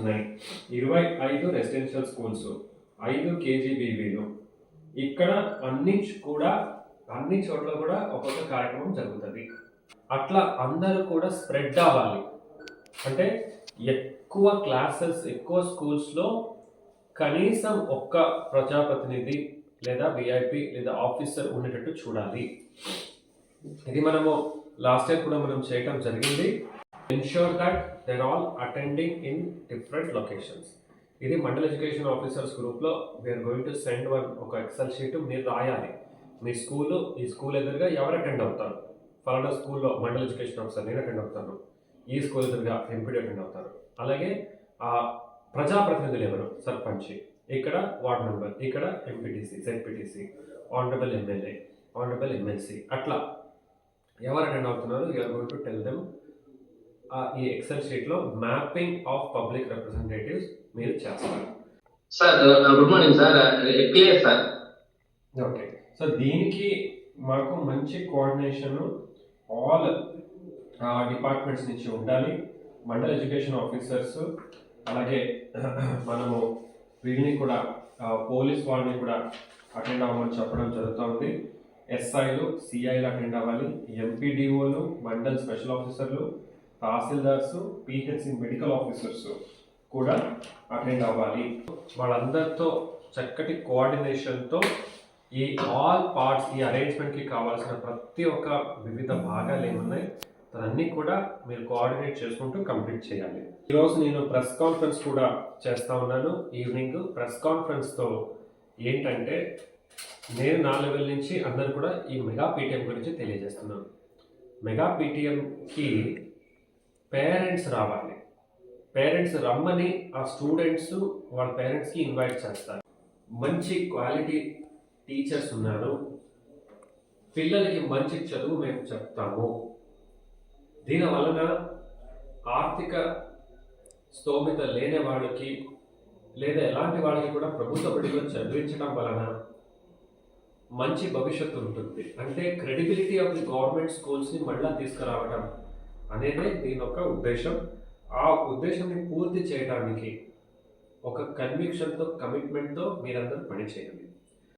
ఉన్నాయి ఇరవై ఐదు రెసిడెన్షియల్ స్కూల్స్ ఐదు కేజీబీవీలు. ఇక్కడ అన్ని కూడా అన్ని చోట్ల కూడా ఒక్కొక్క కార్యక్రమం జరుగుతుంది. అట్లా అందరూ కూడా స్ప్రెడ్ అవ్వాలి. అంటే ఎక్కువ క్లాసెస్ ఎక్కువ స్కూల్స్లో కనీసం ఒక్క ప్రజాప్రతినిధి లేదా విఐపి లేదా ఆఫీసర్ ఉండేటట్టు చూడాలి. ఇది మనము లాస్ట్ ఇయర్ కూడా మనం చేయటం జరిగింది. Ensure that there all attending in different locations ఇది మండల్ ఎడ్యుకేషన్ ఆఫీసర్స్ గ్రూప్లో we are going to send one ఒక ఎక్సెల్ షీట్ మీరు రాయాలి. మీ స్కూల్ ఈ స్కూల్ ఎదురుగా ఎవరు అటెండ్ అవుతారు? ఫలానా స్కూల్లో మండల్ ఎడ్యుకేషన్ ఆఫీసర్ నేను అటెండ్ అవుతాను. ఈ స్కూల్ ఎదురుగా ఎంపీడీ అటెండ్ అవుతారు. అలాగే ఆ ప్రజాప్రతినిధులు ఎవరు? సర్పంచ్. ఇక్కడ వార్డ్ మెంబర్ ఇక్కడ MPTC ZPTC honourable MLA honourable MLC అట్లా ఎవరు అటెండ్ అవుతున్నారు? You are going to tell them ఈ ఎక్సెల్ షీట్లో మ్యాపింగ్ ఆఫ్ పబ్లిక్ రిప్రజెంటేటివ్స్ మీరు చేస్తారు. Sir good morning sir clear sir okay so దీనికి మాకు మంచి కోఆర్డినేషన్ ఆల్ డిపార్ట్మెంట్స్ నుంచి ఉండాలి. మండల్ ఎడ్యుకేషన్ ఆఫీసర్స్ అలాగే మనము వీళ్ళని కూడా పోలీస్ వాళ్ళని కూడా అటెండ్ అవ్వమని చెప్పడం జరుగుతుంది. ఎస్ఐలు సిఐలు అటెండ్ అవ్వాలి. ఎంపీడీఓలు మండల్ స్పెషల్ ఆఫీసర్లు తహసీల్దార్స్ పిహెచ్సి మెడికల్ ఆఫీసర్స్ కూడా అటెండ్ అవ్వాలి. వాళ్ళందరితో చక్కటి కోఆర్డినేషన్తో ఈ ఆల్ పార్ట్స్ ఈ అరేంజ్మెంట్కి కావాల్సిన ప్రతి ఒక్క వివిధ భాగాలు ఏమున్నాయి అన్నీ కూడా మీరు కోఆర్డినేట్ చేసుకుంటూ కంప్లీట్ చేయాలి. ఈరోజు నేను ప్రెస్ కాన్ఫరెన్స్ కూడా చేస్తూ ఉన్నాను. ఈవినింగ్ ప్రెస్ కాన్ఫరెన్స్తో ఏంటంటే నేను నా లెవెల్ నుంచి అందరు కూడా ఈ మెగా పీటీఎం గురించి తెలియజేస్తున్నాను. మెగా పీటీఎంకి పేరెంట్స్ రావాలి. పేరెంట్స్ రమ్మని ఆ స్టూడెంట్స్ వాళ్ళ పేరెంట్స్కి ఇన్వైట్ చేస్తారు. మంచి క్వాలిటీ టీచర్స్ ఉన్నారు. పిల్లలకి మంచి చదువు మేము చెప్తాము. దీని వలన ఆర్థిక స్తోమిత లేని వాళ్ళకి లేదా ఎలాంటి వాళ్ళకి కూడా ప్రభుత్వ బడిలో చదివించడం వలన మంచి భవిష్యత్తు ఉంటుంది. అంటే క్రెడిబిలిటీ ఆఫ్ ది గవర్నమెంట్ స్కూల్స్ని మళ్ళీ తీసుకురావడం అనేదే దీని యొక్క ఉద్దేశం. ఆ ఉద్దేశాన్ని పూర్తి చేయడానికి ఒక కన్విక్షన్తో కమిట్మెంట్తో మీరందరూ పనిచేయండి